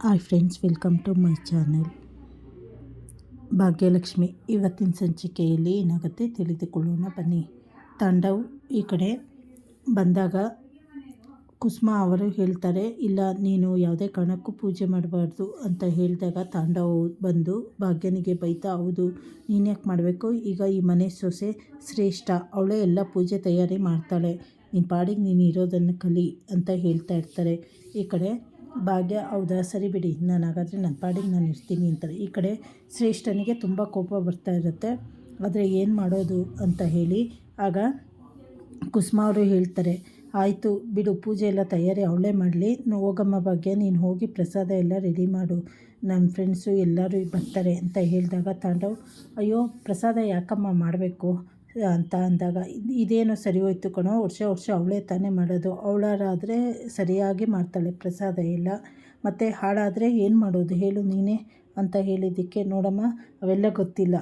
Hi friends, welcome to my channel. Bhagyalakshmi, ಇವತ್ತಿನ ಸಂಚಿಕೆಯಲ್ಲಿ ಏನಾಗುತ್ತೆ ತಿಳಿದುಕೊಳ್ಳೋಣ. ಬನ್ನಿ, ತಾಂಡವ್ ಈ ಕಡೆ ಬಂದಾಗ ಕುಸುಮ ಅವರು ಹೇಳ್ತಾರೆ, ಇಲ್ಲ, ನೀನು ಯಾವುದೇ ಕಾರಣಕ್ಕೂ ಪೂಜೆ ಮಾಡಬಾರ್ದು ಅಂತ ಹೇಳಿದಾಗ ತಾಂಡವ್ ಬಂದು, ಭಾಗ್ಯನಿಗೆ ಬೈತಾ, ಹೌದು, ನೀನು ಯಾಕೆ ಮಾಡಬೇಕು? ಈಗ ಈ ಮನೆ ಸೊಸೆ ಶ್ರೇಷ್ಠ, ಅವಳೇ ಎಲ್ಲ ಪೂಜೆ ತಯಾರಿ ಮಾಡ್ತಾಳೆ ನಿನ್ನ ಪಾಡಿಗೆ ನೀನು ಇರೋದನ್ನು ಕಲಿ ಅಂತ ಹೇಳ್ತಾ ಇರ್ತಾರೆ. ಈ ಕಡೆ ಭಾಗ್ಯ, ಹೌದಾ? ಸರಿ ಬಿಡಿ. ನಾನು ಹಾಗಾದರೆ ನನ್ನ ಪಾಡಿಗೆ ನಾನು ಇರ್ತೀನಿ ಅಂತಾರೆ ಈ ಕಡೆ ಶ್ರೇಷ್ಠನಿಗೆ ತುಂಬ ಕೋಪ ಬರ್ತಾ ಇರುತ್ತೆ. ಆದರೆ ಏನು ಮಾಡೋದು ಅಂತ ಹೇಳಿ ಆಗ ಕುಸುಮ ಅವರು ಹೇಳ್ತಾರೆ, ಆಯಿತು ಬಿಡು, ಪೂಜೆ ಎಲ್ಲ ತಯಾರಿ ಅವಳೇ ಮಾಡಲಿ. ಹೋಗಮ್ಮ ಭಾಗ್ಯ, ನೀನು ಹೋಗಿ ಪ್ರಸಾದ ಎಲ್ಲ ರೆಡಿ ಮಾಡು. ನನ್ನ ಫ್ರೆಂಡ್ಸು ಎಲ್ಲರೂ ಬರ್ತಾರೆ ಅಂತ ಹೇಳಿದಾಗ ತಾಂಡವ್, ಅಯ್ಯೋ, ಪ್ರಸಾದ ಯಾಕಮ್ಮ ಮಾಡಬೇಕು? ಅಂತ ಅಂದಾಗ ಇದೇನೋ ಸರಿ ಹೋಯ್ತು ಕಣೋ, ವರ್ಷ ವರ್ಷ ಅವಳೇ ತಾನೇ ಮಾಡೋದು. ಅವಳಾರಾದರೆ ಸರಿಯಾಗಿ ಮಾಡ್ತಾಳೆ, ಪ್ರಸಾದ ಎಲ್ಲ. ಮತ್ತು ಹಾಳಾದರೆ ಏನು ಮಾಡೋದು? ಹೇಳು ನೀನೇ ಅಂತ ಹೇಳಿದ್ದಕ್ಕೆ, ನೋಡಮ್ಮ, ಅವೆಲ್ಲ ಗೊತ್ತಿಲ್ಲ.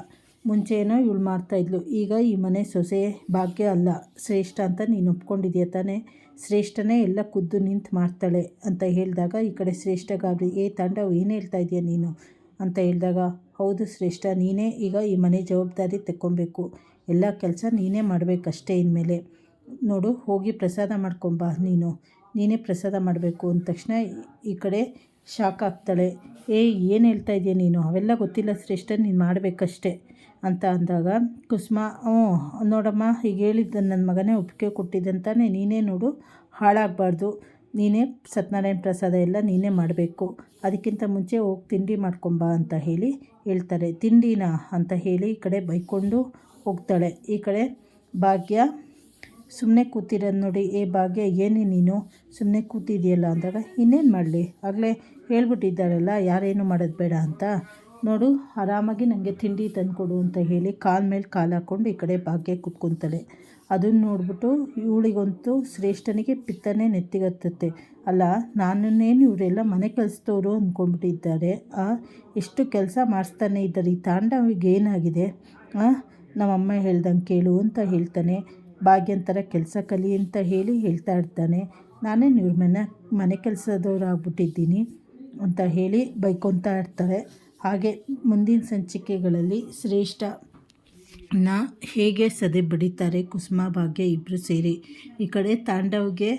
ಮುಂಚೆ ಏನೋ ಇವಳು ಮಾಡ್ತಾಯಿದ್ಲು ಈಗ ಈ ಮನೆ ಸೊಸೆ ಭಾಗ್ಯ ಅಲ್ಲ. ಶ್ರೇಷ್ಠ ಅಂತ ನೀನು ಒಪ್ಕೊಂಡಿದ್ಯಾ ತಾನೇ? ಶ್ರೇಷ್ಠನೇ ಎಲ್ಲ ಖುದ್ದು ನಿಂತು ಮಾಡ್ತಾಳೆ ಅಂತ ಹೇಳಿದಾಗ, ಈ ಕಡೆ ಶ್ರೇಷ್ಠ ಗಾಬರಿ, ಏ ತಾಂಡವ್ ಏನು ಹೇಳ್ತಾ ಇದೆಯಾ ನೀನು? ಅಂತ ಹೇಳಿದಾಗ, ಹೌದು ಶ್ರೇಷ್ಠ, ನೀನೇ ಈಗ ಈ ಮನೆ ಜವಾಬ್ದಾರಿ ತಗೊಬೇಕು ಎಲ್ಲ ಕೆಲಸ ನೀನೇ ಮಾಡಬೇಕಷ್ಟೇ ಇನ್ಮೇಲೆ. ನೋಡು, ಹೋಗಿ ಪ್ರಸಾದ ಮಾಡ್ಕೊಂಬ ನೀನು. ನೀನೇ ಪ್ರಸಾದ ಮಾಡಬೇಕು ಅಂದ ತಕ್ಷಣ ಈ ಕಡೆ ಶಾಕ್ ಆಗ್ತಾಳೆ. ಏ, ಏನು ಹೇಳ್ತಾ ಇದೆಯಾ ನೀನು? ಅವೆಲ್ಲ ಗೊತ್ತಿಲ್ಲ ಶ್ರೇಷ್ಠ, ನೀನು ಮಾಡಬೇಕಷ್ಟೇ ಅಂತ ಅಂದಾಗ, ಕುಸುಮ, ಹ್ಞೂ, ನೋಡಮ್ಮ ಈಗ ಹೇಳಿದ್ದ ನನ್ನ ಮಗನೇ ಒಪ್ಪಿಗೆ ಕೊಟ್ಟಿದ್ದಂತಾನೆ ನೀನೇ ನೋಡು, ಹಾಳಾಗಬಾರ್ದು. ನೀನೇ ಸತ್ಯನಾರಾಯಣ ಪ್ರಸಾದ ಎಲ್ಲ ನೀನೇ ಮಾಡಬೇಕು. ಅದಕ್ಕಿಂತ ಮುಂಚೆ ಹೋಗಿ ತಿಂಡಿ ಮಾಡ್ಕೊಂಬಾ ಅಂತ ಹೇಳಿ ಹೇಳ್ತಾರೆ. ತಿಂಡಿನ ಅಂತ ಹೇಳಿ ಈ ಕಡೆ ಬೈಕೊಂಡು ಹೋಗ್ತಾಳೆ. ಈ ಕಡೆ ಭಾಗ್ಯ ಸುಮ್ಮನೆ ಕೂತಿರೋದು ನೋಡಿ, ಏ ಭಾಗ್ಯ, ಏನೇ ನೀನು? ಸುಮ್ಮನೆ ಕೂತಿದೆಯಲ್ಲ? ಅಂದಾಗ, ಇನ್ನೇನು ಮಾಡಲಿ? ಆಗಲೇ ಹೇಳ್ಬಿಟ್ಟಿದ್ದಾರಲ್ಲ ಯಾರೇನು ಮಾಡೋದು ಬೇಡ ಅಂತ. ನೋಡು, ಆರಾಮಾಗಿ ನನಗೆ ತಿಂಡಿ ತಂದುಕೊಡು ಅಂತ ಹೇಳಿ ಕಾಲ ಮೇಲೆ ಕಾಲು ಹಾಕ್ಕೊಂಡು ಈ ಕಡೆ ಭಾಗ್ಯ ಕೂತ್ಕೊತಾಳೆ. ಅದನ್ನು ನೋಡ್ಬಿಟ್ಟು ಇವಳಿಗಂತೂ ಶ್ರೇಷ್ಠನಿಗೆ ಪಿತ್ತನೇ ನೆತ್ತಿಗತ್ತತ್ತೆ. ಅಲ್ಲ, ನಾನನ್ನೇನು ಇವರೆಲ್ಲ ಮನೆ ಕೆಲಸದವರು ಅಂದ್ಕೊಂಡ್ಬಿಟ್ಟಿದ್ದಾರೆ ಎಷ್ಟು ಕೆಲಸ ಮಾಡಿಸ್ತಾನೆ ಇದ್ದಾರೆ. ಈ ತಾಂಡವಿಗೆ ಏನಾಗಿದೆ? ನಮ್ಮಮ್ಮ ಹೇಳ್ದಂಗೆ ಕೇಳು ಅಂತ ಹೇಳ್ತಾನೆ. ಭಾಗ್ಯಂತರ ಕೆಲಸ ಕಲಿ ಅಂತ ಹೇಳಿ ಹೇಳ್ತಾ ಇರ್ತಾನೆ. ನಾನೇ ಇವ್ರ ಮನೆ ಮನೆ ಕೆಲಸದವ್ರು ಆಗ್ಬಿಟ್ಟಿದ್ದೀನಿ ಅಂತ ಹೇಳಿ ಬೈಕೊತಾ ಇರ್ತಾರೆ. ಹಾಗೆ ಮುಂದಿನ ಸಂಚಿಕೆಗಳಲ್ಲಿ ಶ್ರೇಷ್ಠ ನ ಹೇಗೆ ಸದೆ ಬಡಿತಾರೆ ಕುಸುಮ, ಭಾಗ್ಯ ಇಬ್ಬರು ಸೇರಿ. ಈ ಕಡೆ ತಾಂಡವ್ಗೆ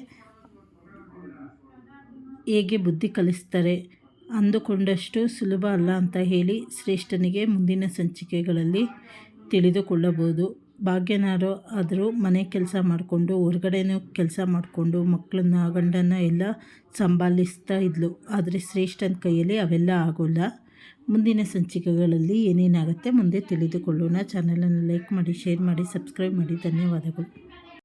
ಹೇಗೆ ಬುದ್ಧಿ ಕಲಿಸ್ತಾರೆ ಅಂದುಕೊಂಡಷ್ಟು ಸುಲಭ ಅಲ್ಲ ಅಂತ ಹೇಳಿ ಶ್ರೇಷ್ಠನಿಗೆ ಮುಂದಿನ ಸಂಚಿಕೆಗಳಲ್ಲಿ ತಿಳಿದುಕೊಳ್ಳಬಹುದು. ಭಾಗ್ಯನಾರು ಆದರೂ ಮನೆ ಕೆಲಸ ಮಾಡಿಕೊಂಡು, ಹೊರಗಡೆನೂ ಕೆಲಸ ಮಾಡಿಕೊಂಡು ಮಕ್ಕಳನ್ನ ಗಂಡನ ಎಲ್ಲ ಸಂಭಾಲಿಸ್ತಾ ಇದ್ಲು. ಆದರೆ ಶ್ರೇಷ್ಠನ ಕೈಯಲ್ಲಿ ಅವೆಲ್ಲ ಆಗೋಲ್ಲ. ಮುಂದಿನ ಸಂಚಿಕೆಗಳಲ್ಲಿ ಏನೇನಾಗುತ್ತೆ ಮುಂದೆ ತಿಳಿದುಕೊಳ್ಳೋಣ. ಚಾನಲನ್ನು ಲೈಕ್ ಮಾಡಿ ಶೇರ್ ಮಾಡಿ ಸಬ್ಸ್ಕ್ರೈಬ್ ಮಾಡಿ. ಧನ್ಯವಾದಗಳು.